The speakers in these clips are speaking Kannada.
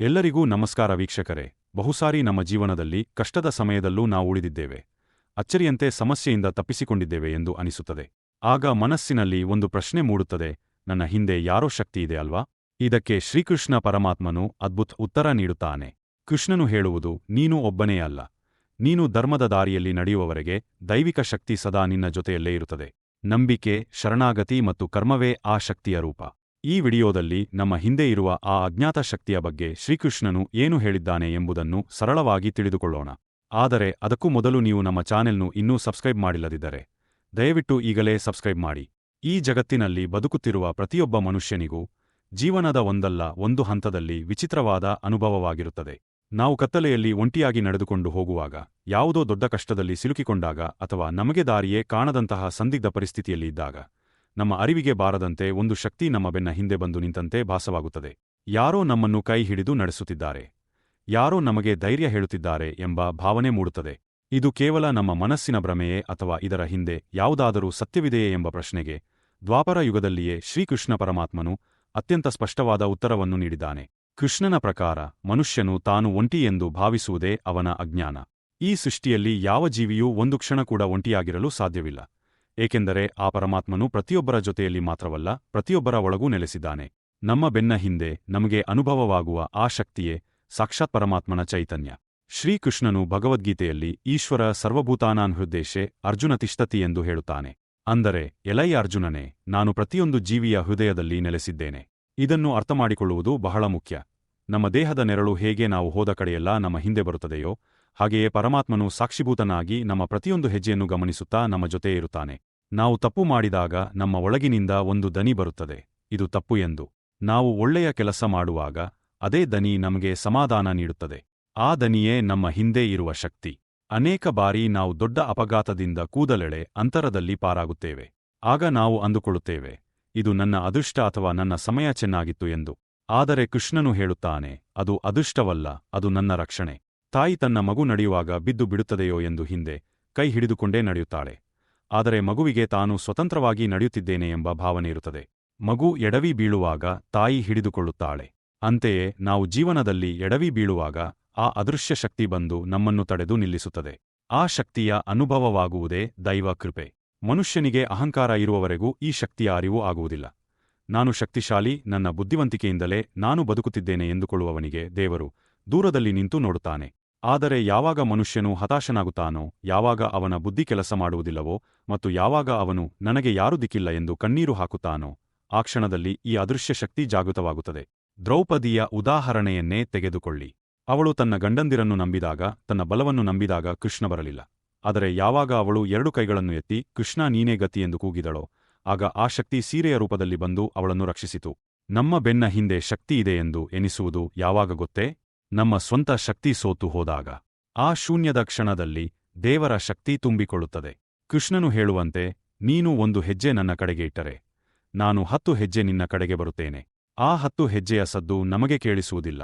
ಎಲ್ಲರಿಗೂ ನಮಸ್ಕಾರ ವೀಕ್ಷಕರೇ. ಬಹುಸಾರಿ ನಮ್ಮ ಜೀವನದಲ್ಲಿ ಕಷ್ಟದ ಸಮಯದಲ್ಲೂ ನಾವು ಉಳಿದಿದ್ದೇವೆ. ಅಚ್ಚರಿಯಂತೆ ಸಮಸ್ಯೆಯಿಂದ ತಪ್ಪಿಸಿಕೊಂಡಿದ್ದೇವೆ ಎಂದು ಅನಿಸುತ್ತದೆ. ಆಗ ಮನಸ್ಸಿನಲ್ಲಿ ಒಂದು ಪ್ರಶ್ನೆ ಮೂಡುತ್ತದೆ, ನನ್ನ ಹಿಂದೆ ಯಾರೋ ಶಕ್ತಿ ಇದೆ ಅಲ್ವಾ? ಇದಕ್ಕೆ ಶ್ರೀಕೃಷ್ಣ ಪರಮಾತ್ಮನು ಅದ್ಭುತ ಉತ್ತರ ನೀಡುತ್ತಾನೆ. ಕೃಷ್ಣನು ಹೇಳುವುದು, ನೀನು ಒಬ್ಬನೇ ಅಲ್ಲ. ನೀನು ಧರ್ಮದ ದಾರಿಯಲ್ಲಿ ನಡೆಯುವವರೆಗೆ ದೈವಿಕ ಶಕ್ತಿ ಸದಾ ನಿನ್ನ ಜೊತೆಯಲ್ಲೇ ಇರುತ್ತದೆ. ನಂಬಿಕೆ, ಶರಣಾಗತಿ ಮತ್ತು ಕರ್ಮವೇ ಆ ಶಕ್ತಿಯ ರೂಪ. ಈ ವಿಡಿಯೋದಲ್ಲಿ ನಮ್ಮ ಹಿಂದೆ ಇರುವ ಆ ಅಜ್ಞಾತ ಶಕ್ತಿಯ ಬಗ್ಗೆ ಶ್ರೀಕೃಷ್ಣನು ಏನು ಹೇಳಿದ್ದಾನೆ ಎಂಬುದನ್ನು ಸರಳವಾಗಿ ತಿಳಿದುಕೊಳ್ಳೋಣ. ಆದರೆ ಅದಕ್ಕೂ ಮೊದಲು ನೀವು ನಮ್ಮ ಚಾನೆಲ್ನು ಇನ್ನೂ ಸಬ್ಸ್ಕ್ರೈಬ್ ಮಾಡಿಲ್ಲದಿದ್ದರೆ, ದಯವಿಟ್ಟು ಈಗಲೇ ಸಬ್ಸ್ಕ್ರೈಬ್ ಮಾಡಿ. ಈ ಜಗತ್ತಿನಲ್ಲಿ ಬದುಕುತ್ತಿರುವ ಪ್ರತಿಯೊಬ್ಬ ಮನುಷ್ಯನಿಗೂ ಜೀವನದ ಒಂದಲ್ಲ, ಒಂದು ಹಂತದಲ್ಲಿ ವಿಚಿತ್ರವಾದ ಅನುಭವವಾಗಿರುತ್ತದೆ. ನಾವು ಕತ್ತಲೆಯಲ್ಲಿ ಒಂಟಿಯಾಗಿ ನಡೆದುಕೊಂಡು ಹೋಗುವಾಗ, ಯಾವುದೋ ದೊಡ್ಡ ಕಷ್ಟದಲ್ಲಿ ಸಿಲುಕಿಕೊಂಡಾಗ ಅಥವಾ ನಮಗೆ ದಾರಿಯೇ ಕಾಣದಂತಹ ಸಂದಿಗ್ಧ ಪರಿಸ್ಥಿತಿಯಲ್ಲಿ ಇದ್ದಾಗ ನಮ್ಮ ಅರಿವಿಗೆ ಬಾರದಂತೆ ಒಂದು ಶಕ್ತಿ ನಮ್ಮ ಬೆನ್ನ ಹಿಂದೆ ಬಂದು ನಿಂತಂತೆ ಭಾಸವಾಗುತ್ತದೆ. ಯಾರೋ ನಮ್ಮನ್ನು ಕೈ ಹಿಡಿದು ನಡೆಸುತ್ತಿದ್ದಾರೆ. ಯಾರೋ ನಮಗೆ ಧೈರ್ಯ ಹೇಳುತ್ತಿದ್ದಾರೆ ಎಂಬ ಭಾವನೆ ಮೂಡುತ್ತದೆ. ಇದು ಕೇವಲ ನಮ್ಮ ಮನಸ್ಸಿನ ಭ್ರಮೆಯೇ ಅಥವಾ ಇದರ ಹಿಂದೆ ಯಾವುದಾದರೂ ಸತ್ಯವಿದೆಯೇ ಎಂಬ ಪ್ರಶ್ನೆಗೆ ದ್ವಾಪರ ಯುಗದಲ್ಲಿಯೇ ಶ್ರೀಕೃಷ್ಣ ಪರಮಾತ್ಮನು ಅತ್ಯಂತ ಸ್ಪಷ್ಟವಾದ ಉತ್ತರವನ್ನು ನೀಡಿದ್ದಾನೆ. ಕೃಷ್ಣನ ಪ್ರಕಾರ ಮನುಷ್ಯನು ತಾನು ಒಂಟಿ ಎಂದು ಭಾವಿಸುವುದೇ ಅವನ ಅಜ್ಞಾನ. ಈ ಸೃಷ್ಟಿಯಲ್ಲಿ ಯಾವ ಜೀವಿಯೂ ಒಂದು ಕ್ಷಣ ಕೂಡ ಒಂಟಿಯಾಗಿರಲು ಸಾಧ್ಯವಿಲ್ಲ. ಏಕೆಂದರೆ ಆ ಪರಮಾತ್ಮನು ಪ್ರತಿಯೊಬ್ಬರ ಜೊತೆಯಲ್ಲಿ ಮಾತ್ರವಲ್ಲ, ಪ್ರತಿಯೊಬ್ಬರ ಒಳಗೂ ನೆಲೆಸಿದ್ದಾನೆ. ನಮ್ಮ ಬೆನ್ನ ಹಿಂದೆ ನಮಗೆ ಅನುಭವವಾಗುವ ಆ ಶಕ್ತಿಯೇ ಸಾಕ್ಷಾತ್ ಪರಮಾತ್ಮನ ಚೈತನ್ಯ. ಶ್ರೀಕೃಷ್ಣನು ಭಗವದ್ಗೀತೆಯಲ್ಲಿ ಈಶ್ವರ ಸರ್ವಭೂತಾನಾನ್ ಹೃದ್ದೇಶೆ ಅರ್ಜುನ ತಿಷ್ಟತಿ ಎಂದು ಹೇಳುತ್ತಾನೆ. ಅಂದರೆ, ಎಲೈ ಅರ್ಜುನನೇ, ನಾನು ಪ್ರತಿಯೊಂದು ಜೀವಿಯ ಹೃದಯದಲ್ಲಿ ನೆಲೆಸಿದ್ದೇನೆ. ಇದನ್ನು ಅರ್ಥಮಾಡಿಕೊಳ್ಳುವುದು ಬಹಳ ಮುಖ್ಯ. ನಮ್ಮ ದೇಹದ ನೆರಳು ಹೇಗೆ ನಾವು ಹೋದ ಕಡೆಯೆಲ್ಲ ನಮ್ಮ ಹಿಂದೆ ಬರುತ್ತದೆಯೋ ಹಾಗೆಯೇ ಪರಮಾತ್ಮನು ಸಾಕ್ಷಿಭೂತನಾಗಿ ನಮ್ಮ ಪ್ರತಿಯೊಂದು ಹೆಜ್ಜೆಯನ್ನು ಗಮನಿಸುತ್ತಾ ನಮ್ಮ ಜೊತೆ ಇರುತ್ತಾನೆ. ನಾವು ತಪ್ಪು ಮಾಡಿದಾಗ ನಮ್ಮ ಒಳಗಿನಿಂದ ಒಂದು ದನಿ ಬರುತ್ತದೆ. ಇದು ತಪ್ಪು ಎಂದು ನಾವು ಒಳ್ಳೆಯ ಕೆಲಸ ಮಾಡುವಾಗ ಅದೇ ದನಿ ನಮಗೆ ಸಮಾಧಾನ ನೀಡುತ್ತದೆ. ಆ ದನಿಯೇ ನಮ್ಮ ಹಿಂದೆ ಇರುವ ಶಕ್ತಿ. ಅನೇಕ ಬಾರಿ ನಾವು ದೊಡ್ಡ ಅಪಘಾತದಿಂದ ಕೂದಲೆಳೆ ಅಂತರದಲ್ಲಿ ಪಾರಾಗುತ್ತೇವೆ. ಆಗ ನಾವು ಅಂದುಕೊಳ್ಳುತ್ತೇವೆ, ಇದು ನನ್ನ ಅದೃಷ್ಟ ಅಥವಾ ನನ್ನ ಸಮಯ ಚೆನ್ನಾಗಿತ್ತು ಎಂದು. ಆದರೆ ಕೃಷ್ಣನು ಹೇಳುತ್ತಾನೆ, ಅದು ಅದೃಷ್ಟವಲ್ಲ, ಅದು ನನ್ನ ರಕ್ಷಣೆ. ತಾಯಿ ತನ್ನ ಮಗು ನಡೆಯುವಾಗ ಬಿದ್ದು ಬಿಡುತ್ತದೆಯೋ ಎಂದು ಹಿಂದೆ ಕೈ ಹಿಡಿದುಕೊಂಡೇ ನಡೆಯುತ್ತಾಳೆ. ಆದರೆ ಮಗುವಿಗೆ ತಾನು ಸ್ವತಂತ್ರವಾಗಿ ನಡೆಯುತ್ತಿದ್ದೇನೆ ಎಂಬ ಭಾವನೆ ಇರುತ್ತದೆ. ಮಗು ಎಡವಿ ಬೀಳುವಾಗ ತಾಯಿ ಹಿಡಿದುಕೊಳ್ಳುತ್ತಾಳೆ. ಅಂತೆಯೇ ನಾವು ಜೀವನದಲ್ಲಿ ಎಡವಿ ಬೀಳುವಾಗ ಆ ಅದೃಶ್ಯ ಶಕ್ತಿ ಬಂದು ನಮ್ಮನ್ನು ತಡೆದು ನಿಲ್ಲಿಸುತ್ತದೆ. ಆ ಶಕ್ತಿಯ ಅನುಭವವಾಗುವುದೇ ದೈವ ಕೃಪೆ. ಮನುಷ್ಯನಿಗೆ ಅಹಂಕಾರ ಇರುವವರೆಗೂ ಈ ಶಕ್ತಿಯ ಅರಿವು ಆಗುವುದಿಲ್ಲ. ನಾನು ಶಕ್ತಿಶಾಲಿ, ನನ್ನ ಬುದ್ಧಿವಂತಿಕೆಯಿಂದಲೇ ನಾನು ಬದುಕುತ್ತಿದ್ದೇನೆ ಎಂದುಕೊಳ್ಳುವವನಿಗೆ ದೇವರು ದೂರದಲ್ಲಿ ನಿಂತು ನೋಡುತ್ತಾನೆ. ಆದರೆ ಯಾವಾಗ ಮನುಷ್ಯನು ಹತಾಶನಾಗುತ್ತಾನೋ, ಯಾವಾಗ ಅವನ ಬುದ್ಧಿ ಕೆಲಸ ಮಾಡುವುದಿಲ್ಲವೋ ಮತ್ತು ಯಾವಾಗ ಅವನು ನನಗೆ ಯಾರು ದಿಕ್ಕಿಲ್ಲ ಎಂದು ಕಣ್ಣೀರು ಹಾಕುತ್ತಾನೋ, ಆ ಕ್ಷಣದಲ್ಲಿ ಈ ಅದೃಶ್ಯ ಶಕ್ತಿ ಜಾಗೃತವಾಗುತ್ತದೆ. ದ್ರೌಪದಿಯ ಉದಾಹರಣೆಯನ್ನೇ ತೆಗೆದುಕೊಳ್ಳಿ. ಅವಳು ತನ್ನ ಗಂಡಂದಿರನ್ನು ನಂಬಿದಾಗ, ತನ್ನ ಬಲವನ್ನು ನಂಬಿದಾಗ ಕೃಷ್ಣ ಬರಲಿಲ್ಲ. ಆದರೆ ಯಾವಾಗ ಅವಳು ಎರಡು ಕೈಗಳನ್ನು ಎತ್ತಿ, ಕೃಷ್ಣ ನೀನೇ ಗತಿ ಎಂದು ಕೂಗಿದಳೋ, ಆಗ ಆ ಶಕ್ತಿ ಸೀರೆಯ ರೂಪದಲ್ಲಿ ಬಂದು ಅವಳನ್ನು ರಕ್ಷಿಸಿತು. ನಮ್ಮ ಬೆನ್ನ ಹಿಂದೆ ಶಕ್ತಿ ಇದೆ ಎಂದು ಎನಿಸುವುದು ಯಾವಾಗ ಗೊತ್ತೇ? ನಮ್ಮ ಸ್ವಂತ ಶಕ್ತಿ ಸೋತು ಹೋದಾಗ, ಆ ಶೂನ್ಯದ ಕ್ಷಣದಲ್ಲಿ ದೇವರ ಶಕ್ತಿ ತುಂಬಿಕೊಳ್ಳುತ್ತದೆ. ಕೃಷ್ಣನು ಹೇಳುವಂತೆ, ನೀನು ಒಂದು ಹೆಜ್ಜೆ ನನ್ನ ಕಡೆಗೆ ಇಟ್ಟರೆ, ನಾನು ಹತ್ತು ಹೆಜ್ಜೆ ನಿನ್ನ ಕಡೆಗೆ ಬರುತ್ತೇನೆ. ಆ ಹತ್ತು ಹೆಜ್ಜೆಯ ಸದ್ದು ನಮಗೆ ಕೇಳಿಸುವುದಿಲ್ಲ,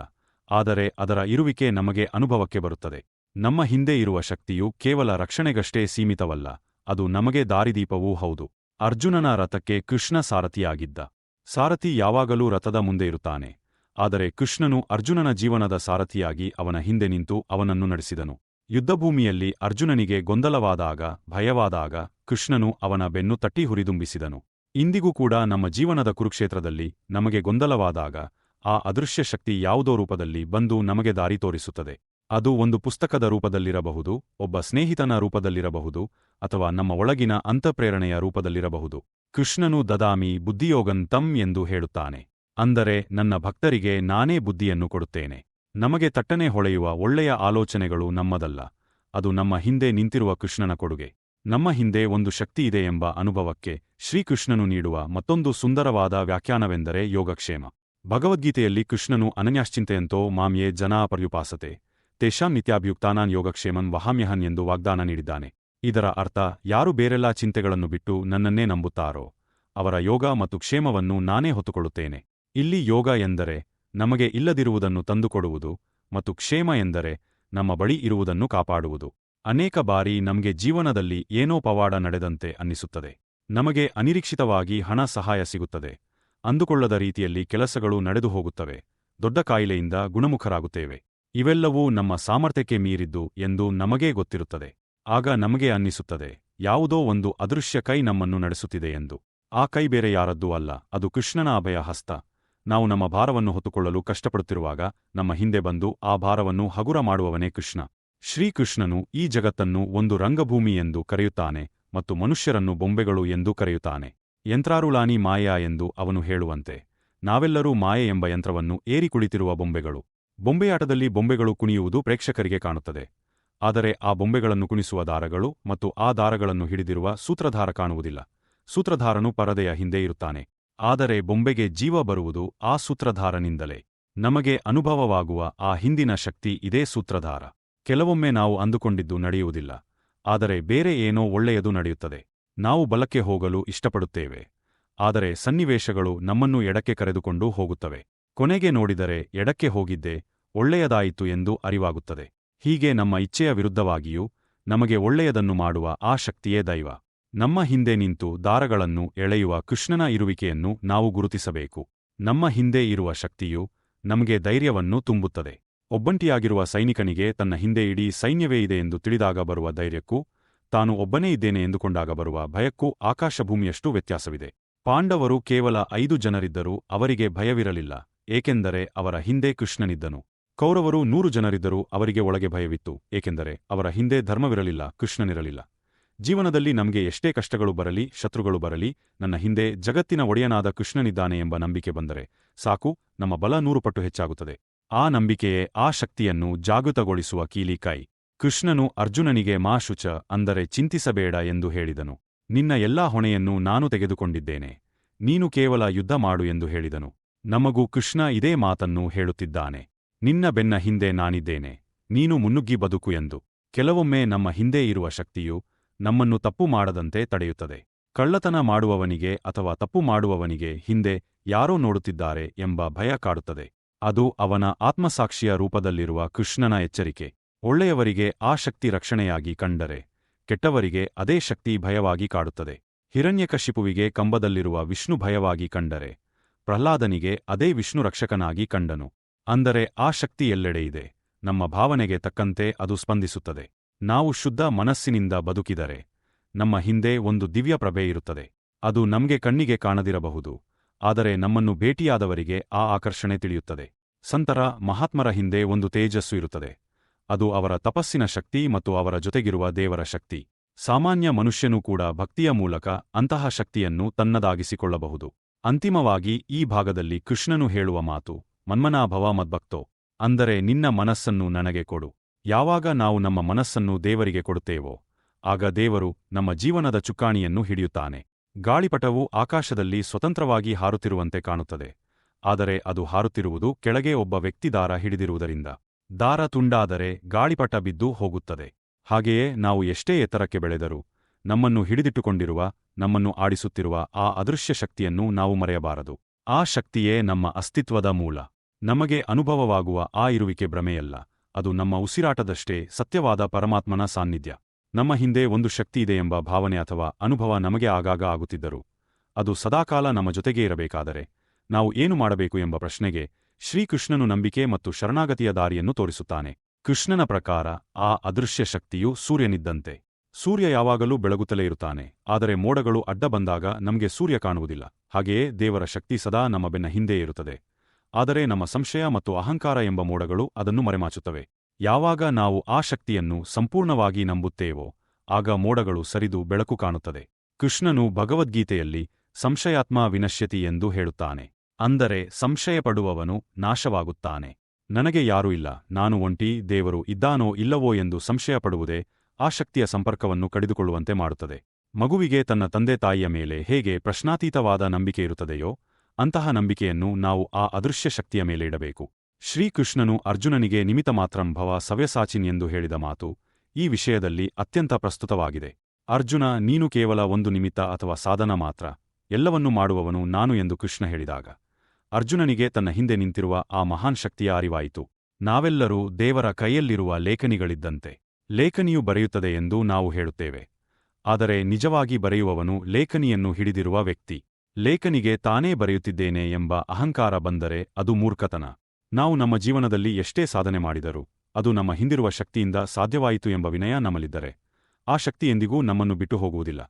ಆದರೆ ಅದರ ಇರುವಿಕೆ ನಮಗೆ ಅನುಭವಕ್ಕೆ ಬರುತ್ತದೆ. ನಮ್ಮ ಹಿಂದೆ ಇರುವ ಶಕ್ತಿಯು ಕೇವಲ ರಕ್ಷಣೆಗಷ್ಟೇ ಸೀಮಿತವಲ್ಲ, ಅದು ನಮಗೆ ದಾರಿದೀಪವೂ ಹೌದು. ಅರ್ಜುನನ ರಥಕ್ಕೆ ಕೃಷ್ಣ ಸಾರಥಿಯಾಗಿದ್ದ. ಸಾರಥಿ ಯಾವಾಗಲೂ ರಥದ ಮುಂದೆ ಇರುತ್ತಾನೆ. ಆದರೆ ಕೃಷ್ಣನು ಅರ್ಜುನನ ಜೀವನದ ಸಾರಥಿಯಾಗಿ ಅವನ ಹಿಂದೆ ನಿಂತು ಅವನನ್ನು ನಡೆಸಿದನು. ಯುದ್ಧಭೂಮಿಯಲ್ಲಿ ಅರ್ಜುನನಿಗೆ ಗೊಂದಲವಾದಾಗ, ಭಯವಾದಾಗ ಕೃಷ್ಣನು ಅವನ ಬೆನ್ನು ತಟ್ಟಿ ಹುರಿದುಂಬಿಸಿದನು. ಇಂದಿಗೂ ಕೂಡ ನಮ್ಮ ಜೀವನದ ಕುರುಕ್ಷೇತ್ರದಲ್ಲಿ ನಮಗೆ ಗೊಂದಲವಾದಾಗ ಆ ಅದೃಶ್ಯ ಶಕ್ತಿ ಯಾವುದೋ ರೂಪದಲ್ಲಿ ಬಂದು ನಮಗೆ ದಾರಿ ತೋರಿಸುತ್ತದೆ. ಅದು ಒಂದು ಪುಸ್ತಕದ ರೂಪದಲ್ಲಿರಬಹುದು, ಒಬ್ಬ ಸ್ನೇಹಿತನ ರೂಪದಲ್ಲಿರಬಹುದು ಅಥವಾ ನಮ್ಮ ಒಳಗಿನ ಅಂತಃಪ್ರೇರಣೆಯ ರೂಪದಲ್ಲಿರಬಹುದು. ಕೃಷ್ಣನು ದದಾಮಿ ಬುದ್ಧಿಯೋಗಂತಂ ಎಂದು ಹೇಳುತ್ತಾನೆ. ಅಂದರೆ ನನ್ನ ಭಕ್ತರಿಗೆ ನಾನೇ ಬುದ್ಧಿಯನ್ನು ಕೊಡುತ್ತೇನೆ. ನಮಗೆ ತಟ್ಟನೆ ಹೊಳೆಯುವ ಒಳ್ಳೆಯ ಆಲೋಚನೆಗಳು ನಮ್ಮದಲ್ಲ. ಅದು ನಮ್ಮ ಹಿಂದೆ ನಿಂತಿರುವ ಕೃಷ್ಣನ ಕೊಡುಗೆ. ನಮ್ಮ ಹಿಂದೆ ಒಂದು ಶಕ್ತಿಯಿದೆ ಎಂಬ ಅನುಭವಕ್ಕೆ ಶ್ರೀಕೃಷ್ಣನು ನೀಡುವ ಮತ್ತೊಂದು ಸುಂದರವಾದ ವ್ಯಾಖ್ಯಾನವೆಂದರೆ ಯೋಗಕ್ಷೇಮ. ಭಗವದ್ಗೀತೆಯಲ್ಲಿ ಕೃಷ್ಣನು ಅನನ್ಯಾಶ್ಚಿಂತೆಯಂತೋ ಮಾಮ್ಯೇ ಜನಾ ಪರ್ಯುಪಾಸತೆ. ತೇಷಾಂ ನಿತ್ಯಾಭಿಯುಕ್ತಾನಾನ್ ಯೋಗಕ್ಷೇಮನ್ ವಹಾಮ್ಯಹನ್ ಎಂದು ವಾಗ್ದಾನ ನೀಡಿದ್ದಾನೆ. ಇದರ ಅರ್ಥ, ಯಾರು ಬೇರೆಲ್ಲಾ ಚಿಂತೆಗಳನ್ನು ಬಿಟ್ಟು ನನ್ನನ್ನೇ ನಂಬುತ್ತಾರೋ, ಅವರ ಯೋಗ ಮತ್ತು ಕ್ಷೇಮವನ್ನು ನಾನೇ ಹೊತ್ತುಕೊಳ್ಳುತ್ತೇನೆ. ಇಲ್ಲಿ ಯೋಗ ಎಂದರೆ ನಮಗೆ ಇಲ್ಲದಿರುವುದನ್ನು ತಂದುಕೊಡುವುದು ಮತ್ತು ಕ್ಷೇಮ ಎಂದರೆ ನಮ್ಮ ಬಳಿ ಇರುವುದನ್ನು ಕಾಪಾಡುವುದು. ಅನೇಕ ಬಾರಿ ನಮಗೆ ಜೀವನದಲ್ಲಿ ಏನೋ ಪವಾಡ ನಡೆದಂತೆ ಅನ್ನಿಸುತ್ತದೆ. ನಮಗೆ ಅನಿರೀಕ್ಷಿತವಾಗಿ ಹಣ ಸಹಾಯ ಸಿಗುತ್ತದೆ. ಅಂದುಕೊಳ್ಳದ ರೀತಿಯಲ್ಲಿ ಕೆಲಸಗಳು ನಡೆದು ಹೋಗುತ್ತವೆ. ದೊಡ್ಡ ಕಾಯಿಲೆಯಿಂದ ಗುಣಮುಖರಾಗುತ್ತೇವೆ. ಇವೆಲ್ಲವೂ ನಮ್ಮ ಸಾಮರ್ಥ್ಯಕ್ಕೆ ಮೀರಿದ್ದು ಎಂದು ನಮಗೇ ಗೊತ್ತಿರುತ್ತದೆ. ಆಗ ನಮಗೆ ಅನ್ನಿಸುತ್ತದೆ, ಯಾವುದೋ ಒಂದು ಅದೃಶ್ಯ ಕೈ ನಮ್ಮನ್ನು ನಡೆಸುತ್ತಿದೆ ಎಂದು. ಆ ಕೈ ಬೇರೆ ಯಾರದ್ದೂ ಅಲ್ಲ, ಅದು ಕೃಷ್ಣನ ಅಭಯ ಹಸ್ತ ನಾವು ನಮ್ಮ ಭಾರವನ್ನು ಹೊತ್ತುಕೊಳ್ಳಲು ಕಷ್ಟಪಡುತ್ತಿರುವಾಗ ನಮ್ಮ ಹಿಂದೆ ಬಂದು ಆ ಭಾರವನ್ನು ಹಗುರ ಮಾಡುವವನೇ ಕೃಷ್ಣ. ಶ್ರೀಕೃಷ್ಣನು ಈ ಜಗತ್ತನ್ನು ಒಂದು ರಂಗಭೂಮಿ ಎಂದು ಕರೆಯುತ್ತಾನೆ ಮತ್ತು ಮನುಷ್ಯರನ್ನು ಬೊಂಬೆಗಳು ಎಂದು ಕರೆಯುತ್ತಾನೆ. ಯಂತ್ರಾರುಳಾನಿ ಮಾಯಾ ಎಂದು ಅವನು ಹೇಳುವಂತೆ. ನಾವೆಲ್ಲರೂ ಮಾಯೆ ಎಂಬ ಯಂತ್ರವನ್ನು ಏರಿ ಕುಳಿತಿರುವ ಬೊಂಬೆಗಳು. ಬೊಂಬೆಯಾಟದಲ್ಲಿ ಬೊಂಬೆಗಳು ಕುಣಿಯುವುದು ಪ್ರೇಕ್ಷಕರಿಗೆ ಕಾಣುತ್ತದೆ. ಆದರೆ ಆ ಬೊಂಬೆಗಳನ್ನು ಕುಣಿಸುವ ದಾರಗಳು ಮತ್ತು ಆ ದಾರಗಳನ್ನು ಹಿಡಿದಿರುವ ಸೂತ್ರಧಾರ ಕಾಣುವುದಿಲ್ಲ. ಸೂತ್ರಧಾರನು ಪರದೆಯ ಹಿಂದೆ ಇರುತ್ತಾನೆ. ಆದರೆ ಬೊಂಬೆಗೆ ಜೀವ ಬರುವುದು ಆ ಸೂತ್ರಧಾರನಿಂದಲೇ. ನಮಗೆ ಅನುಭವವಾಗುವ ಆ ಹಿಂದಿನ ಶಕ್ತಿ ಇದೇ ಸೂತ್ರಧಾರ. ಕೆಲವೊಮ್ಮೆ ನಾವು ಅಂದುಕೊಂಡಿದ್ದು ನಡೆಯುವುದಿಲ್ಲ. ಆದರೆ ಬೇರೆ ಏನೋ ಒಳ್ಳೆಯದು ನಡೆಯುತ್ತದೆ. ನಾವು ಬಲಕ್ಕೆ ಹೋಗಲು ಇಷ್ಟಪಡುತ್ತೇವೆ. ಆದರೆ ಸನ್ನಿವೇಶಗಳು ನಮ್ಮನ್ನು ಎಡಕ್ಕೆ ಕರೆದುಕೊಂಡು ಹೋಗುತ್ತವೆ. ಕೊನೆಗೆ ನೋಡಿದರೆ ಎಡಕ್ಕೆ ಹೋಗಿದ್ದೆ ಒಳ್ಳೆಯದಾಯಿತು ಎಂದು ಅರಿವಾಗುತ್ತದೆ. ಹೀಗೆ ನಮ್ಮ ಇಚ್ಛೆಯ ವಿರುದ್ಧವಾಗಿಯೂ ನಮಗೆ ಒಳ್ಳೆಯದನ್ನು ಮಾಡುವ ಆ ಶಕ್ತಿಯೇ ದೈವ. ನಮ್ಮ ಹಿಂದೆ ನಿಂತು ದಾರಗಳನ್ನು ಎಳೆಯುವ ಕೃಷ್ಣನ ಇರುವಿಕೆಯನ್ನು ನಾವು ಗುರುತಿಸಬೇಕು. ನಮ್ಮ ಹಿಂದೆ ಇರುವ ಶಕ್ತಿಯು ನಮಗೆ ಧೈರ್ಯವನ್ನು ತುಂಬುತ್ತದೆ. ಒಬ್ಬಂಟಿಯಾಗಿರುವ ಸೈನಿಕನಿಗೆ ತನ್ನ ಹಿಂದೆ ಇಡೀ ಸೈನ್ಯವೇ ಇದೆ ಎಂದು ತಿಳಿದಾಗ ಬರುವ ಧೈರ್ಯಕ್ಕೂ, ತಾನು ಒಬ್ಬನೇ ಇದ್ದೇನೆ ಎಂದುಕೊಂಡಾಗ ಬರುವ ಭಯಕ್ಕೂ ಆಕಾಶಭೂಮಿಯಷ್ಟು ವ್ಯತ್ಯಾಸವಿದೆ. ಪಾಂಡವರು ಕೇವಲ ಐದು ಜನರಿದ್ದರೂ ಅವರಿಗೆ ಭಯವಿರಲಿಲ್ಲ, ಏಕೆಂದರೆ ಅವರ ಹಿಂದೆ ಕೃಷ್ಣನಿದ್ದನು. ಕೌರವರು ನೂರು ಜನರಿದ್ದರೂ ಅವರಿಗೆ ಒಳಗೆ ಭಯವಿತ್ತು, ಏಕೆಂದರೆ ಅವರ ಹಿಂದೆ ಧರ್ಮವಿರಲಿಲ್ಲ, ಕೃಷ್ಣನಿರಲಿಲ್ಲ. ಜೀವನದಲ್ಲಿ ನಮಗೆ ಎಷ್ಟೇ ಕಷ್ಟಗಳು ಬರಲಿ, ಶತ್ರುಗಳು ಬರಲಿ, ನನ್ನ ಹಿಂದೆ ಜಗತ್ತಿನ ಒಡೆಯನಾದ ಕೃಷ್ಣನಿದ್ದಾನೆ ಎಂಬ ನಂಬಿಕೆ ಬಂದರೆ ಸಾಕು, ನಮ್ಮ ಬಲ ನೂರು ಪಟ್ಟು ಹೆಚ್ಚಾಗುತ್ತದೆ. ಆ ನಂಬಿಕೆಯೇ ಆ ಶಕ್ತಿಯನ್ನು ಜಾಗೃತಗೊಳಿಸುವ ಕೀಲಿಕಾಯಿ. ಕೃಷ್ಣನು ಅರ್ಜುನನಿಗೆ ಮಾ ಶುಚ ಅಂದರೆ ಚಿಂತಿಸಬೇಡ ಎಂದು ಹೇಳಿದನು. ನಿನ್ನ ಎಲ್ಲಾ ಹೊಣೆಯನ್ನು ನಾನು ತೆಗೆದುಕೊಂಡಿದ್ದೇನೆ. ನೀನು ಕೇವಲ ಯುದ್ಧ ಮಾಡು ಎಂದು ಹೇಳಿದನು. ನಮಗೂ ಕೃಷ್ಣ ಇದೇ ಮಾತನ್ನು ಹೇಳುತ್ತಿದ್ದಾನೆ. ನಿನ್ನ ಬೆನ್ನ ಹಿಂದೆ ನಾನಿದ್ದೇನೆ. ನೀನು ಮುನ್ನುಗ್ಗಿ ಬದುಕು ಎಂದು. ಕೆಲವೊಮ್ಮೆ ನಮ್ಮ ಹಿಂದೆ ಇರುವ ಶಕ್ತಿಯು ನಮ್ಮನ್ನು ತಪ್ಪು ಮಾಡದಂತೆ ತಡೆಯುತ್ತದೆ. ಕಳ್ಳತನ ಮಾಡುವವನಿಗೆ ಅಥವಾ ತಪ್ಪು ಮಾಡುವವನಿಗೆ ಹಿಂದೆ ಯಾರೋ ನೋಡುತ್ತಿದ್ದಾರೆ ಎಂಬ ಭಯ ಕಾಡುತ್ತದೆ. ಅದು ಅವನ ಆತ್ಮಸಾಕ್ಷಿಯ ರೂಪದಲ್ಲಿರುವ ಕೃಷ್ಣನ ಎಚ್ಚರಿಕೆ. ಒಳ್ಳೆಯವರಿಗೆ ಆ ಶಕ್ತಿ ರಕ್ಷಣೆಯಾಗಿ ಕಂಡರೆ ಕೆಟ್ಟವರಿಗೆ ಅದೇ ಶಕ್ತಿ ಭಯವಾಗಿ ಕಾಡುತ್ತದೆ. ಹಿರಣ್ಯಕಶಿಪುವಿಗೆ ಕಂಬದಲ್ಲಿರುವ ವಿಷ್ಣು ಭಯವಾಗಿ ಕಂಡರೆ ಪ್ರಹ್ಲಾದನಿಗೆ ಅದೇ ವಿಷ್ಣು ರಕ್ಷಕನಾಗಿ ಕಂಡನು. ಅಂದರೆ ಆ ಶಕ್ತಿ ಎಲ್ಲೆಡೆ ಇದೆ. ನಮ್ಮ ಭಾವನೆಗೆ ತಕ್ಕಂತೆ ಅದು ಸ್ಪಂದಿಸುತ್ತದೆ. ನಾವು ಶುದ್ಧ ಮನಸ್ಸಿನಿಂದ ಬದುಕಿದರೆ ನಮ್ಮ ಹಿಂದೆ ಒಂದು ದಿವ್ಯ ಪ್ರಭೆ ಇರುತ್ತದೆ. ಅದು ನಮಗೆ ಕಣ್ಣಿಗೆ ಕಾಣದಿರಬಹುದು, ಆದರೆ ನಮ್ಮನ್ನು ಭೇಟಿಯಾದವರಿಗೆ ಆ ಆಕರ್ಷಣೆ ತಿಳಿಯುತ್ತದೆ. ಸಂತರ ಮಹಾತ್ಮರ ಹಿಂದೆ ಒಂದು ತೇಜಸ್ಸು ಇರುತ್ತದೆ. ಅದು ಅವರ ತಪಸ್ಸಿನ ಶಕ್ತಿ ಮತ್ತು ಅವರ ಜೊತೆಗಿರುವ ದೇವರ ಶಕ್ತಿ. ಸಾಮಾನ್ಯ ಮನುಷ್ಯನೂ ಕೂಡ ಭಕ್ತಿಯ ಮೂಲಕ ಅಂತಹ ಶಕ್ತಿಯನ್ನು ತನ್ನದಾಗಿಸಿಕೊಳ್ಳಬಹುದು. ಅಂತಿಮವಾಗಿ ಈ ಭಾಗದಲ್ಲಿ ಕೃಷ್ಣನು ಹೇಳುವ ಮಾತು, ಮನ್ಮನಾಭವ ಮದ್ಭಕ್ತೋ, ಅಂದರೆ ನಿನ್ನ ಮನಸ್ಸನ್ನು ನನಗೆ ಕೊಡು. ಯಾವಾಗ ನಾವು ನಮ್ಮ ಮನಸ್ಸನ್ನು ದೇವರಿಗೆ ಕೊಡುತ್ತೇವೋ, ಆಗ ದೇವರು ನಮ್ಮ ಜೀವನದ ಚುಕ್ಕಾಣಿಯನ್ನು ಹಿಡಿಯುತ್ತಾನೆ. ಗಾಳಿಪಟವು ಆಕಾಶದಲ್ಲಿ ಸ್ವತಂತ್ರವಾಗಿ ಹಾರುತ್ತಿರುವಂತೆ ಕಾಣುತ್ತದೆ, ಆದರೆ ಅದು ಹಾರುತ್ತಿರುವುದು ಕೆಳಗೆ ಒಬ್ಬ ವ್ಯಕ್ತಿ ದಾರ ಹಿಡಿದಿರುವುದರಿಂದ. ದಾರ ತುಂಡಾದರೆ ಗಾಳಿಪಟ ಬಿದ್ದು ಹೋಗುತ್ತದೆ. ಹಾಗೆಯೇ ನಾವು ಎಷ್ಟೇ ಎತ್ತರಕ್ಕೆ ಬೆಳೆದರೂ, ನಮ್ಮನ್ನು ಹಿಡಿದಿಟ್ಟುಕೊಂಡಿರುವ, ನಮ್ಮನ್ನು ಆಡಿಸುತ್ತಿರುವ ಆ ಅದೃಶ್ಯ ಶಕ್ತಿಯನ್ನು ನಾವು ಮರೆಯಬಾರದು. ಆ ಶಕ್ತಿಯೇ ನಮ್ಮ ಅಸ್ತಿತ್ವದ ಮೂಲ. ನಮಗೆ ಅನುಭವವಾಗುವ ಆ ಇರುವಿಕೆ ಭ್ರಮೆಯಲ್ಲ. ಅದು ನಮ್ಮ ಉಸಿರಾಟದಷ್ಟೇ ಸತ್ಯವಾದ ಪರಮಾತ್ಮನ ಸಾನ್ನಿಧ್ಯ. ನಮ್ಮ ಹಿಂದೆ ಒಂದು ಶಕ್ತಿಯಿದೆ ಎಂಬ ಭಾವನೆ ಅಥವಾ ಅನುಭವ ನಮಗೆ ಆಗಾಗ ಆಗುತ್ತಿದ್ದರು, ಅದು ಸದಾಕಾಲ ನಮ್ಮ ಜೊತೆಗೇ ಇರಬೇಕಾದರೆ ನಾವು ಏನು ಮಾಡಬೇಕು ಎಂಬ ಪ್ರಶ್ನೆಗೆ ಶ್ರೀಕೃಷ್ಣನು ನಂಬಿಕೆ ಮತ್ತು ಶರಣಾಗತಿಯ ದಾರಿಯನ್ನು ತೋರಿಸುತ್ತಾನೆ. ಕೃಷ್ಣನ ಪ್ರಕಾರ ಆ ಅದೃಶ್ಯ ಶಕ್ತಿಯು ಸೂರ್ಯನಿದ್ದಂತೆ. ಸೂರ್ಯ ಯಾವಾಗಲೂ ಬೆಳಗುತ್ತಲೇ ಇರುತ್ತಾನೆ, ಆದರೆ ಮೋಡಗಳು ಅಡ್ಡ ಬಂದಾಗ ನಮಗೆ ಸೂರ್ಯ ಕಾಣುವುದಿಲ್ಲ. ಹಾಗೆಯೇ ದೇವರ ಶಕ್ತಿ ಸದಾ ನಮ್ಮ ಬೆನ್ನ ಹಿಂದೆ ಇರುತ್ತದೆ. ಆದರೆ ನಮ್ಮ ಸಂಶಯ ಮತ್ತು ಅಹಂಕಾರ ಎಂಬ ಮೋಡಗಳು ಅದನ್ನು ಮರೆಮಾಚುತ್ತವೆ. ಯಾವಾಗ ನಾವು ಆ ಶಕ್ತಿಯನ್ನು ಸಂಪೂರ್ಣವಾಗಿ ನಂಬುತ್ತೇವೋ, ಆಗ ಮೋಡಗಳು ಸರಿದು ಬೆಳಕು ಕಾಣುತ್ತದೆ. ಕೃಷ್ಣನು ಭಗವದ್ಗೀತೆಯಲ್ಲಿ ಸಂಶಯಾತ್ಮ ವಿನಶ್ಯತಿ ಎಂದು ಹೇಳುತ್ತಾನೆ. ಅಂದರೆ ಸಂಶಯಪಡುವವನು ನಾಶವಾಗುತ್ತಾನೆ. ನನಗೆ ಯಾರೂ ಇಲ್ಲ, ನಾನು ಒಂಟಿ, ದೇವರು ಇದ್ದಾನೋ ಇಲ್ಲವೋ ಎಂದು ಸಂಶಯಪಡುವುದೇ ಆ ಶಕ್ತಿಯ ಸಂಪರ್ಕವನ್ನು ಕಡಿದುಕೊಳ್ಳುವಂತೆ ಮಾಡುತ್ತದೆ. ಮಗುವಿಗೆ ತನ್ನ ತಂದೆ ತಾಯಿಯ ಮೇಲೆ ಹೇಗೆ ಪ್ರಶ್ನಾತೀತವಾದ ನಂಬಿಕೆ ಇರುತ್ತದೆಯೋ ಅಂತಹ ನಂಬಿಕೆಯನ್ನು ನಾವು ಆ ಅದೃಶ್ಯ ಶಕ್ತಿಯ ಮೇಲೆ ಇಡಬೇಕು. ಶ್ರೀಕೃಷ್ಣನು ಅರ್ಜುನನಿಗೆ ನಿಮಿತ ಮಾತ್ರಂ ಭವ ಸವ್ಯಸಾಚಿನ್ ಎಂದು ಹೇಳಿದ ಮಾತು ಈ ವಿಷಯದಲ್ಲಿ ಅತ್ಯಂತ ಪ್ರಸ್ತುತವಾಗಿದೆ. ಅರ್ಜುನ, ನೀನು ಕೇವಲ ಒಂದು ನಿಮಿತ್ತ ಅಥವಾ ಸಾಧನ ಮಾತ್ರ, ಎಲ್ಲವನ್ನೂ ಮಾಡುವವನು ನಾನು ಎಂದು ಕೃಷ್ಣ ಹೇಳಿದಾಗ, ಅರ್ಜುನನಿಗೆ ತನ್ನ ಹಿಂದೆ ನಿಂತಿರುವ ಆ ಮಹಾನ್ ಶಕ್ತಿಯ ಅರಿವಾಯಿತು. ನಾವೆಲ್ಲರೂ ದೇವರ ಕೈಯಲ್ಲಿರುವ ಲೇಖನಿಗಳಿದ್ದಂತೆ, ಲೇಖನಿಯು ಬರೆಯುತ್ತದೆ ಎಂದು ನಾವು ಹೇಳುತ್ತೇವೆ. ಆದರೆ ನಿಜವಾಗಿ ಬರೆಯುವವನು ಲೇಖನಿಯನ್ನು ಹಿಡಿದಿರುವ ವ್ಯಕ್ತಿ. ಲೇಖನಿಗೆ ತಾನೇ ಬರೆಯುತ್ತಿದ್ದೇನೆ ಎಂಬ ಅಹಂಕಾರ ಬಂದರೆ ಅದು ಮೂರ್ಖತನ. ನಾವು ನಮ್ಮ ಜೀವನದಲ್ಲಿ ಎಷ್ಟೇ ಸಾಧನೆ ಮಾಡಿದರೂ ಅದು ನಮ್ಮ ಹಿಂದಿರುವ ಶಕ್ತಿಯಿಂದ ಸಾಧ್ಯವಾಯಿತು ಎಂಬ ವಿನಯ ನಮ್ಮಲ್ಲಿದ್ದರೆ, ಆ ಶಕ್ತಿ ಎಂದಿಗೂ ನಮ್ಮನ್ನು ಬಿಟ್ಟು ಹೋಗುವುದಿಲ್ಲ.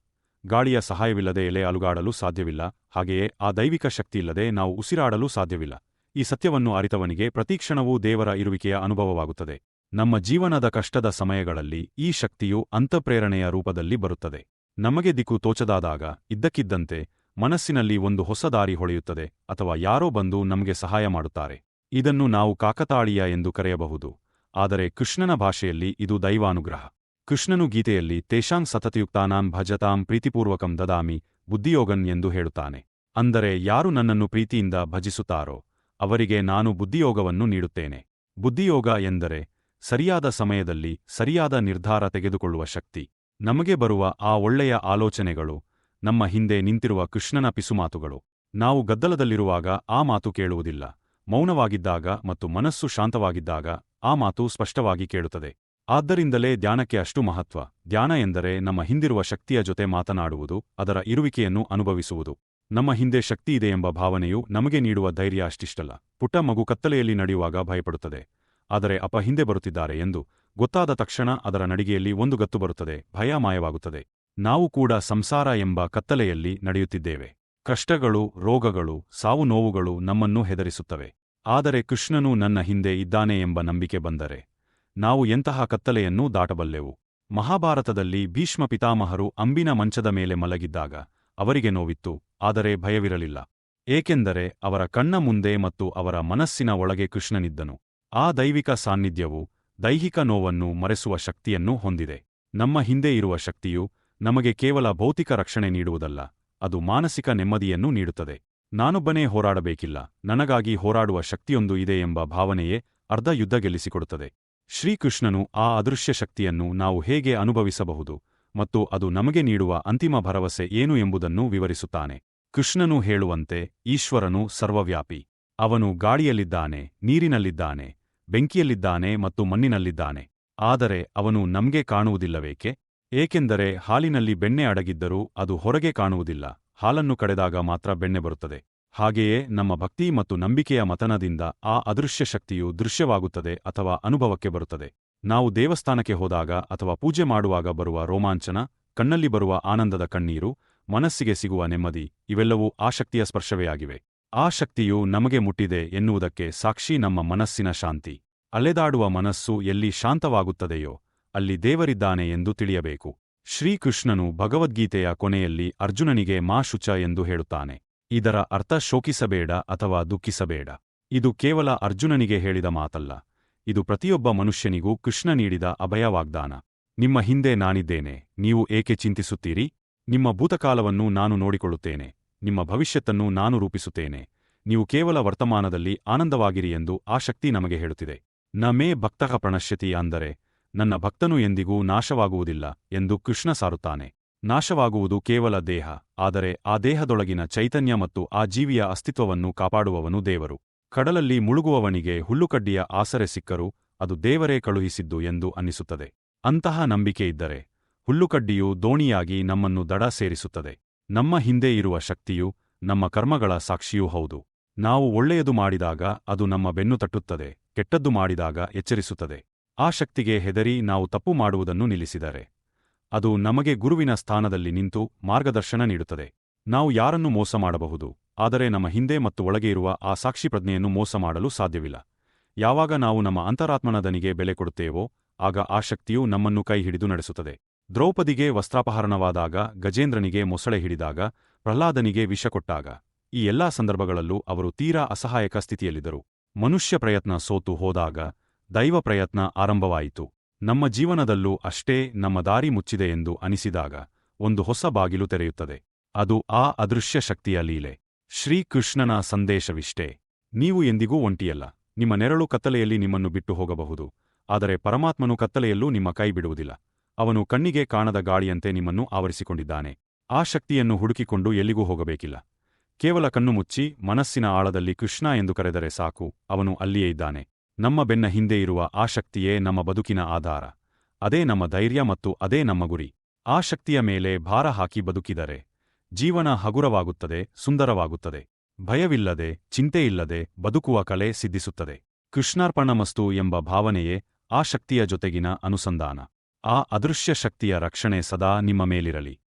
ಗಾಳಿಯ ಸಹಾಯವಿಲ್ಲದೆ ಎಲೆ ಅಲುಗಾಡಲು ಸಾಧ್ಯವಿಲ್ಲ, ಹಾಗೆಯೇ ಆ ದೈವಿಕ ಶಕ್ತಿಯಿಲ್ಲದೆ ನಾವು ಉಸಿರಾಡಲು ಸಾಧ್ಯವಿಲ್ಲ. ಈ ಸತ್ಯವನ್ನು ಅರಿತವನಿಗೆ ಪ್ರತಿಕ್ಷಣವೂ ದೇವರ ಇರುವಿಕೆಯ ಅನುಭವವಾಗುತ್ತದೆ. ನಮ್ಮ ಜೀವನದ ಕಷ್ಟದ ಸಮಯಗಳಲ್ಲಿ ಈ ಶಕ್ತಿಯು ಅಂತಪ್ರೇರಣೆಯ ರೂಪದಲ್ಲಿ ಬರುತ್ತದೆ. ನಮಗೆ ದಿಕ್ಕು ತೋಚದಾದಾಗ, ಇದ್ದಕ್ಕಿದ್ದಂತೆ ಮನಸ್ಸಿನಲ್ಲಿ ಒಂದು ಹೊಸ ದಾರಿ ಹೊಳೆಯುತ್ತದೆ ಅಥವಾ ಯಾರೋ ಬಂದು ನಮಗೆ ಸಹಾಯ ಮಾಡುತ್ತಾರೆ. ಇದನ್ನು ನಾವು ಕಾಕತಾಳೀಯ ಎಂದು ಕರೆಯಬಹುದು. ಆದರೆ ಕೃಷ್ಣನ ಭಾಷೆಯಲ್ಲಿ ಇದು ದೈವಾನುಗ್ರಹ. ಕೃಷ್ಣನು ಗೀತೆಯಲ್ಲಿ ತೇಷಾಂ ಸತತಯುಕ್ತಾನಾಂ ಭಜತಾಂ ಪ್ರೀತಿಪೂರ್ವಕಂ ದದಾಮಿ, ಬುದ್ಧಿಯೋಗನ್ ಎಂದು ಹೇಳುತ್ತಾನೆ. ಅಂದರೆ ಯಾರು ನನ್ನನ್ನು ಪ್ರೀತಿಯಿಂದ ಭಜಿಸುತ್ತಾರೋ, ಅವರಿಗೆ ನಾನು ಬುದ್ಧಿಯೋಗವನ್ನು ನೀಡುತ್ತೇನೆ. ಬುದ್ಧಿಯೋಗ ಎಂದರೆ ಸರಿಯಾದ ಸಮಯದಲ್ಲಿ ಸರಿಯಾದ ನಿರ್ಧಾರ ತೆಗೆದುಕೊಳ್ಳುವ ಶಕ್ತಿ. ನಮಗೆ ಬರುವ ಆ ಒಳ್ಳೆಯ ಆಲೋಚನೆಗಳು ನಮ್ಮ ಹಿಂದೆ ನಿಂತಿರುವ ಕೃಷ್ಣನ ಪಿಸುಮಾತುಗಳು. ನಾವು ಗದ್ದಲದಲ್ಲಿರುವಾಗ ಆ ಮಾತು ಕೇಳುವುದಿಲ್ಲ. ಮೌನವಾಗಿದ್ದಾಗ ಮತ್ತು ಮನಸ್ಸು ಶಾಂತವಾಗಿದ್ದಾಗ ಆ ಮಾತು ಸ್ಪಷ್ಟವಾಗಿ ಕೇಳುತ್ತದೆ. ಆದ್ದರಿಂದಲೇ ಧ್ಯಾನಕ್ಕೆ ಅಷ್ಟು ಮಹತ್ವ. ಧ್ಯಾನ ಎಂದರೆ ನಮ್ಮ ಹಿಂದಿರುವ ಶಕ್ತಿಯ ಜೊತೆ ಮಾತನಾಡುವುದು, ಅದರ ಇರುವಿಕೆಯನ್ನು ಅನುಭವಿಸುವುದು. ನಮ್ಮ ಹಿಂದೆ ಶಕ್ತಿ ಇದೆ ಎಂಬ ಭಾವನೆಯು ನಮಗೆ ನೀಡುವ ಧೈರ್ಯ ಅಷ್ಟಿಷ್ಟಲ್ಲ. ಪುಟ್ಟ ಮಗು ಕತ್ತಲೆಯಲ್ಲಿ ನಡೆಯುವಾಗ ಭಯಪಡುತ್ತದೆ. ಆದರೆ ಅಪ ಹಿಂದೆ ಬರುತ್ತಿದ್ದಾರೆ ಎಂದು ಗೊತ್ತಾದ ತಕ್ಷಣ ಅದರ ನಡಿಗೆಯಲ್ಲಿ ಒಂದು ಗತ್ತು ಬರುತ್ತದೆ. ಭಯ ಮಾಯವಾಗುತ್ತದೆ ನಾವು ಕೂಡ ಸಂಸಾರ ಎಂಬ ಕತ್ತಲೆಯಲ್ಲಿ ನಡೆಯುತ್ತಿದ್ದೇವೆ. ಕಷ್ಟಗಳು, ರೋಗಗಳು, ಸಾವು ನೋವುಗಳು ನಮ್ಮನ್ನು ಹೆದರಿಸುತ್ತವೆ. ಆದರೆ ಕೃಷ್ಣನು ನನ್ನ ಹಿಂದೆ ಇದ್ದಾನೆ ಎಂಬ ನಂಬಿಕೆ ಬಂದರೆ ನಾವು ಎಂತಹ ಕತ್ತಲೆಯನ್ನೂ ದಾಟಬಲ್ಲೆವು. ಮಹಾಭಾರತದಲ್ಲಿ ಭೀಷ್ಮ ಪಿತಾಮಹರು ಅಂಬಿನ ಮಂಚದ ಮೇಲೆ ಮಲಗಿದ್ದಾಗ ಅವರಿಗೆ ನೋವಿತ್ತು, ಆದರೆ ಭಯವಿರಲಿಲ್ಲ. ಏಕೆಂದರೆ ಅವರ ಕಣ್ಣ ಮುಂದೆ ಮತ್ತು ಅವರ ಮನಸ್ಸಿನ ಒಳಗೆ ಕೃಷ್ಣನಿದ್ದನು. ಆ ದೈವಿಕ ಸಾನ್ನಿಧ್ಯವು ದೈಹಿಕ ನೋವನ್ನು ಮರೆಸುವ ಶಕ್ತಿಯನ್ನು ಹೊಂದಿದೆ. ನಮ್ಮ ಹಿಂದೆ ಇರುವ ಶಕ್ತಿಯು ನಮಗೆ ಕೇವಲ ಭೌತಿಕ ರಕ್ಷಣೆ ನೀಡುವುದಲ್ಲ, ಅದು ಮಾನಸಿಕ ನೆಮ್ಮದಿಯನ್ನು ನೀಡುತ್ತದೆ. ನಾನೊಬ್ಬನೇ ಹೋರಾಡಬೇಕಿಲ್ಲ, ನನಗಾಗಿ ಹೋರಾಡುವ ಶಕ್ತಿಯೊಂದು ಇದೆ ಎಂಬ ಭಾವನೆಯೇ ಅರ್ಧ ಯುದ್ಧ ಗೆಲ್ಲಿಸಿಕೊಡುತ್ತದೆ. ಶ್ರೀಕೃಷ್ಣನು ಆ ಅದೃಶ್ಯ ಶಕ್ತಿಯನ್ನು ನಾವು ಹೇಗೆ ಅನುಭವಿಸಬಹುದು ಮತ್ತು ಅದು ನಮಗೆ ನೀಡುವ ಅಂತಿಮ ಭರವಸೆ ಏನು ಎಂಬುದನ್ನು ವಿವರಿಸುತ್ತಾನೆ. ಕೃಷ್ಣನು ಹೇಳುವಂತೆ, ಈಶ್ವರನು ಸರ್ವವ್ಯಾಪಿ. ಅವನು ಗಾಳಿಯಲ್ಲಿದ್ದಾನೆ, ನೀರಿನಲ್ಲಿದ್ದಾನೆ, ಬೆಂಕಿಯಲ್ಲಿದ್ದಾನೆ ಮತ್ತು ಮಣ್ಣಿನಲ್ಲಿದ್ದಾನೆ. ಆದರೆ ಅವನು ನಮ್ಗೆ ಕಾಣುವುದಿಲ್ಲವೇಕೆ? ಏಕೆಂದರೆ ಹಾಲಿನಲ್ಲಿ ಬೆಣ್ಣೆ ಅಡಗಿದ್ದರೂ ಅದು ಹೊರಗೆ ಕಾಣುವುದಿಲ್ಲ, ಹಾಲನ್ನು ಕಡೆದಾಗ ಮಾತ್ರ ಬೆಣ್ಣೆ ಬರುತ್ತದೆ. ಹಾಗೆಯೇ ನಮ್ಮ ಭಕ್ತಿ ಮತ್ತು ನಂಬಿಕೆಯ ಮತನದಿಂದ ಆ ಅದೃಶ್ಯ ಶಕ್ತಿಯು ದೃಶ್ಯವಾಗುತ್ತದೆ ಅಥವಾ ಅನುಭವಕ್ಕೆ ಬರುತ್ತದೆ. ನಾವು ದೇವಸ್ಥಾನಕ್ಕೆ ಹೋದಾಗ ಅಥವಾ ಪೂಜೆ ಮಾಡುವಾಗ ಬರುವ ರೋಮಾಂಚನ, ಕಣ್ಣಲ್ಲಿ ಬರುವ ಆನಂದದ ಕಣ್ಣೀರು, ಮನಸ್ಸಿಗೆ ಸಿಗುವ ನೆಮ್ಮದಿ, ಇವೆಲ್ಲವೂ ಆ ಶಕ್ತಿಯ ಸ್ಪರ್ಶವೇ ಆಗಿವೆ. ಆ ಶಕ್ತಿಯು ನಮಗೆ ಮುಟ್ಟಿದೆ ಎನ್ನುವುದಕ್ಕೆ ಸಾಕ್ಷಿ ನಮ್ಮ ಮನಸ್ಸಿನ ಶಾಂತಿ. ಅಲೆದಾಡುವ ಮನಸ್ಸು ಎಲ್ಲಿ ಶಾಂತವಾಗುತ್ತದೆಯೋ ಅಲ್ಲಿ ದೇವರಿದ್ದಾನೆ ಎಂದು ತಿಳಿಯಬೇಕು. ಶ್ರೀಕೃಷ್ಣನು ಭಗವದ್ಗೀತೆಯ ಕೊನೆಯಲ್ಲಿ ಅರ್ಜುನನಿಗೆ ಮಾ ಶುಚ ಎಂದು ಹೇಳುತ್ತಾನೆ. ಇದರ ಅರ್ಥ ಶೋಕಿಸಬೇಡ ಅಥವಾ ದುಃಖಿಸಬೇಡ. ಇದು ಕೇವಲ ಅರ್ಜುನನಿಗೆ ಹೇಳಿದ ಮಾತಲ್ಲ. ಇದು ಪ್ರತಿಯೊಬ್ಬ ಮನುಷ್ಯನಿಗೂ ಕೃಷ್ಣ ನೀಡಿದ ಅಭಯ ವಾಗ್ದಾನ ನಿಮ್ಮ ಹಿಂದೆ ನಾನಿದ್ದೇನೆ, ನೀವು ಏಕೆ ಚಿಂತಿಸುತ್ತೀರಿ? ನಿಮ್ಮ ಭೂತಕಾಲವನ್ನು ನಾನು ನೋಡಿಕೊಳ್ಳುತ್ತೇನೆ, ನಿಮ್ಮ ಭವಿಷ್ಯತ್ತನ್ನು ನಾನು ರೂಪಿಸುತ್ತೇನೆ, ನೀವು ಕೇವಲ ವರ್ತಮಾನದಲ್ಲಿ ಆನಂದವಾಗಿರಿ ಎಂದು ಆ ಶಕ್ತಿ ನಮಗೆ ಹೇಳುತ್ತಿದೆ. ನ ಮೇ ಭಕ್ತಃ ಪ್ರಣಶ್ಯತಿ ಅಂದರೆ ನನ್ನ ಭಕ್ತನು ಎಂದಿಗೂ ನಾಶವಾಗುವುದಿಲ್ಲ ಎಂದು ಕೃಷ್ಣ ಸಾರುತ್ತಾನೆ. ನಾಶವಾಗುವುದು ಕೇವಲ ದೇಹ, ಆದರೆ ಆ ದೇಹದೊಳಗಿನ ಚೈತನ್ಯ ಮತ್ತು ಆ ಜೀವಿಯ ಅಸ್ತಿತ್ವವನ್ನು ಕಾಪಾಡುವವನು ದೇವರು. ಕಡಲಲ್ಲಿ ಮುಳುಗುವವನಿಗೆ ಹುಲ್ಲುಕಡ್ಡಿಯ ಆಸರೆ ಸಿಕ್ಕರೂ, ಅದು ದೇವರೇ ಕಳುಹಿಸಿದ್ದು ಎಂದು ಅನ್ನಿಸುತ್ತದೆ. ಅಂತಹ ನಂಬಿಕೆ ಇದ್ದರೆ, ಹುಲ್ಲುಕಡ್ಡಿಯು ದೋಣಿಯಾಗಿ ನಮ್ಮನ್ನು ದಡ ಸೇರಿಸುತ್ತದೆ. ನಮ್ಮ ಹಿಂದೆ ಇರುವ ಶಕ್ತಿಯು, ನಮ್ಮ ಕರ್ಮಗಳ ಸಾಕ್ಷಿಯೂ ಹೌದು. ನಾವು ಒಳ್ಳೆಯದು ಮಾಡಿದಾಗ ಅದು ನಮ್ಮ ಬೆನ್ನು ತಟ್ಟುತ್ತದೆ, ಕೆಟ್ಟದ್ದು ಮಾಡಿದಾಗ ಎಚ್ಚರಿಸುತ್ತದೆ. ಆ ಶಕ್ತಿಗೆ ಹೆದರಿ ನಾವು ತಪ್ಪು ಮಾಡುವುದನ್ನು ನಿಲ್ಲಿಸಿದರೆ. ಅದು ನಮಗೆ ಗುರುವಿನ ಸ್ಥಾನದಲ್ಲಿ ನಿಂತು ಮಾರ್ಗದರ್ಶನ ನೀಡುತ್ತದೆ. ನಾವು ಯಾರನ್ನು ಮೋಸ ಮಾಡಬಹುದು, ಆದರೆ ನಮ್ಮ ಹಿಂದೆ ಮತ್ತು ಒಳಗೆ ಇರುವ ಆ ಸಾಕ್ಷಿ ಪ್ರಜ್ಞೆಯನ್ನು ಮೋಸ ಮಾಡಲು ಸಾಧ್ಯವಿಲ್ಲ. ಯಾವಾಗ ನಾವು ನಮ್ಮ ಅಂತರಾತ್ಮನದನಿಗೆ ಬೆಲೆ ಕೊಡುತ್ತೇವೋ, ಆಗ ಆ ಶಕ್ತಿಯು ನಮ್ಮನ್ನು ಕೈ ಹಿಡಿದು ನಡೆಸುತ್ತದೆ. ದ್ರೌಪದಿಗೆ ವಸ್ತ್ರಾಪಹರಣವಾದಾಗ, ಗಜೇಂದ್ರನಿಗೆ ಮೊಸಳೆ ಹಿಡಿದಾಗ, ಪ್ರಹ್ಲಾದನಿಗೆ ವಿಷ ಕೊಟ್ಟಾಗ, ಈ ಎಲ್ಲಾ ಸಂದರ್ಭಗಳಲ್ಲೂ ಅವರು ತೀರಾ ಅಸಹಾಯಕ ಸ್ಥಿತಿಯಲ್ಲಿದ್ದರು. ಮನುಷ್ಯ ಪ್ರಯತ್ನ ಸೋತು ಹೋದಾಗ ದೈವ ಪ್ರಯತ್ನ ಆರಂಭವಾಯಿತು. ನಮ್ಮ ಜೀವನದಲ್ಲೂ ಅಷ್ಟೇ ನಮ್ಮ ದಾರಿ ಮುಚ್ಚಿದೆ ಎಂದು ಅನಿಸಿದಾಗ ಒಂದು ಹೊಸ ಬಾಗಿಲು ತೆರೆಯುತ್ತದೆ. ಅದು ಆ ಅದೃಶ್ಯ ಶಕ್ತಿಯ ಲೀಲೆ. ಶ್ರೀಕೃಷ್ಣನ ಸಂದೇಶವಿಷ್ಟೇ. ನೀವು ಎಂದಿಗೂ ಒಂಟಿಯಲ್ಲ. ನಿಮ್ಮ ನೆರಳು ಕತ್ತಲೆಯಲ್ಲಿ ನಿಮ್ಮನ್ನು ಬಿಟ್ಟು ಹೋಗಬಹುದು. ಆದರೆ ಪರಮಾತ್ಮನು ಕತ್ತಲೆಯಲ್ಲೂ ನಿಮ್ಮ ಕೈ ಬಿಡುವುದಿಲ್ಲ. ಅವನು ಕಣ್ಣಿಗೆ ಕಾಣದ ಗಾಳಿಯಂತೆ ನಿಮ್ಮನ್ನು ಆವರಿಸಿಕೊಂಡಿದ್ದಾನೆ. ಆ ಶಕ್ತಿಯನ್ನು ಹುಡುಕಿಕೊಂಡು ಎಲ್ಲಿಗೂ ಹೋಗಬೇಕಿಲ್ಲ. ಕೇವಲ ಕಣ್ಣು ಮುಚ್ಚಿ ಮನಸ್ಸಿನ ಆಳದಲ್ಲಿ ಕೃಷ್ಣ ಎಂದು ಕರೆದರೆ ಸಾಕು, ಅವನು ಅಲ್ಲಿಯೇ ಇದ್ದಾನೆ. ನಮ್ಮ ಬೆನ್ನ ಹಿಂದೆ ಇರುವ ಆ ಶಕ್ತಿಯೇ ನಮ್ಮ ಬದುಕಿನ ಆಧಾರ. ಅದೇ ನಮ್ಮ ಧೈರ್ಯ ಮತ್ತು ಅದೇ ನಮ್ಮ ಗುರಿ. ಆ ಶಕ್ತಿಯ ಮೇಲೆ ಭಾರ ಹಾಕಿ ಬದುಕಿದರೆ ಜೀವನ ಹಗುರವಾಗುತ್ತದೆ, ಸುಂದರವಾಗುತ್ತದೆ. ಭಯವಿಲ್ಲದೆ, ಚಿಂತೆಯಿಲ್ಲದೆ ಬದುಕುವ ಕಲೆ ಸಿದ್ಧಿಸುತ್ತದೆ. ಕೃಷ್ಣಾರ್ಪಣಮಸ್ತು ಎಂಬ ಭಾವನೆಯೇ ಆ ಶಕ್ತಿಯ ಜೊತೆಗಿನ ಅನುಸಂಧಾನ. ಆ ಅದೃಶ್ಯ ಶಕ್ತಿಯ ರಕ್ಷಣೆ ಸದಾ ನಿಮ್ಮ ಮೇಲಿರಲಿ.